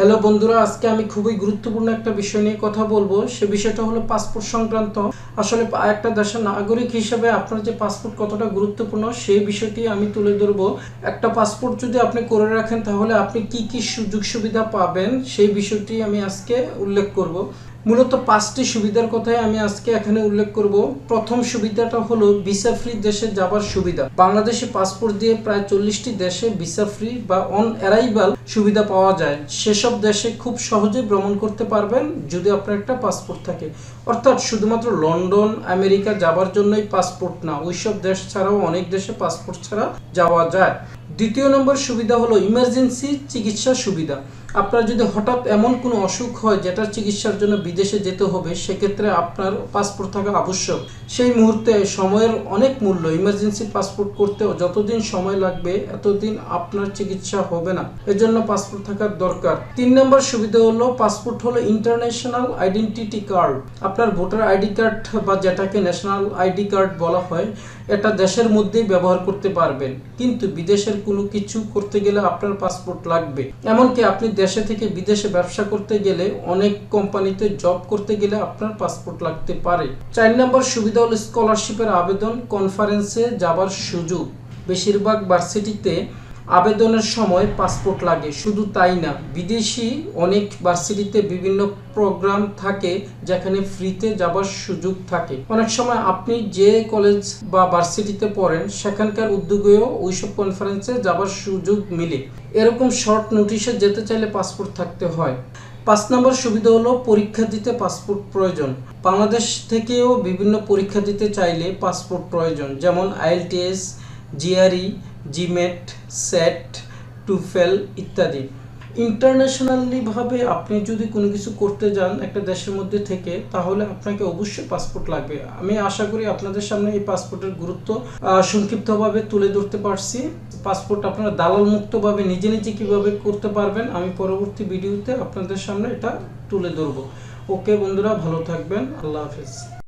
Hello বন্ধুরা, আজকে আমি খুবই গুরুত্বপূর্ণ একটা বিষয় নিয়ে কথা বলব। সে বিষয়টা হলো পাসপোর্ট সংক্রান্ত। আসলে একটা দেশের নাগরিক হিসেবে আপনার যে পাসপোর্ট কতটা গুরুত্বপূর্ণ, সেই বিষয়টি আমি তুলে ধরবো। একটা পাসপোর্ট যদি আপনি করে রাখেন, তাহলে আপনি কি কি সুযোগ সুবিধা পাবেন, সেই বিষয়টি আমি আজকে উল্লেখ করব। মূলত পাঁচটি সুবিধার কথাই আমি আজকে এখানে উল্লেখ করব। প্রথম সুবিধাটা হলো ভিসা ফ্রি দেশে যাবার সুবিধা। বাংলাদেশে পাসপোর্ট দিয়ে প্রায় চল্লিশটি দেশে ভিসা ফ্রি বা অন অ্যারাইভাল সুবিধা পাওয়া যায়। সেসব দেশে খুব সহজে ভ্রমণ করতে পারবেন যদি আপনার একটা পাসপোর্ট থাকে। অর্থাৎ শুধুমাত্র লন্ডন, আমেরিকা যাবার জন্যই পাসপোর্ট না, ওইসব দেশ ছাড়াও অনেক দেশে পাসপোর্ট ছাড়া যাওয়া যায়। দ্বিতীয় নম্বর সুবিধা হলো ইমার্জেন্সি চিকিৎসা সুবিধা। আপনার যদি হঠাৎ এমন কোনো অসুখ হয় যেটার চিকিৎসার জন্য বিদেশে যেতে হবে, সেক্ষেত্রে আপনার পাসপোর্ট থাকা আবশ্যক। সেই মুহূর্তে সময়ের অনেক মূল্য ইমার্জেন্সি পাসপোর্ট করতেও যতদিন সময় লাগবে এতদিন আপনার চিকিৎসা হবে না। এজন্য পাসপোর্ট থাকার দরকার। তিন নম্বর সুবিধা হলো পাসপোর্ট হলো ইন্টারন্যাশনাল আইডেন্টিটি কার্ড আপনার ভোটার আইডি কার্ড বা যেটাকে ন্যাশনাল আইডি কার্ড বলা হয়, এটা দেশের মধ্যেই ব্যবহার করতে পারবেন। কিন্তু বিদেশের কোনো কিছু করতে গেলে আপনার পাসপোর্ট লাগবে। এমনকি আপনি দেশে থেকে বিদেশে ব্যবসা করতে গেলে অনেক কোম্পানিতে জব করতে গেলে আপনার পাসপোর্ট লাগতে পারে। চার নম্বর সুবিধা হল স্কলারশিপের আবেদন কনফারেন্সে যাবার সুযোগ। বেশিরভাগ ভার্সিটিতে আবেদনের সময় পাসপোর্ট লাগে, শুধু তাই না, বিদেশি অনেক ভার্সিটিতে বিভিন্ন প্রোগ্রাম থাকে যেখানে ফ্রিতে যাবার সুযোগ থাকে। অনেক সময় আপনি যে কলেজ বা ভার্সিটিতে পড়েন, সেখানকার উদ্যোগেও ওইসব কনফারেন্সে যাবার সুযোগ মিলে। এরকম শর্ট নোটিশে যেতে চাইলে পাসপোর্ট থাকতে হয়। পাঁচ নম্বর সুবিধা হলো পরীক্ষা দিতে পাসপোর্ট প্রয়োজন। বাংলাদেশ থেকেও বিভিন্ন পরীক্ষা দিতে চাইলে পাসপোর্ট প্রয়োজন, যেমন IELTS, GRE GMAT, SAT, TOEFL ইত্যাদি। ইন্টারন্যাশনালি ভাবে আপনি যদি কোনো কিছু করতে যান একটা দেশের মধ্যে থেকে, তাহলে আপনাকে অবশ্যই পাসপোর্ট লাগবে। আমি আশা করি আপনাদের সামনে এই পাসপোর্টের গুরুত্ব সংক্ষিপ্তভাবে তুলে ধরতে পারছি। পাসপোর্ট আপনারা দালাল মুক্তভাবে নিজে নিজে কীভাবে করতে পারবেন, আমি পরবর্তী ভিডিওতে আপনাদের সামনে এটা তুলে ধরবো। ওকে বন্ধুরা, ভালো থাকবেন। আল্লাহ হাফেজ।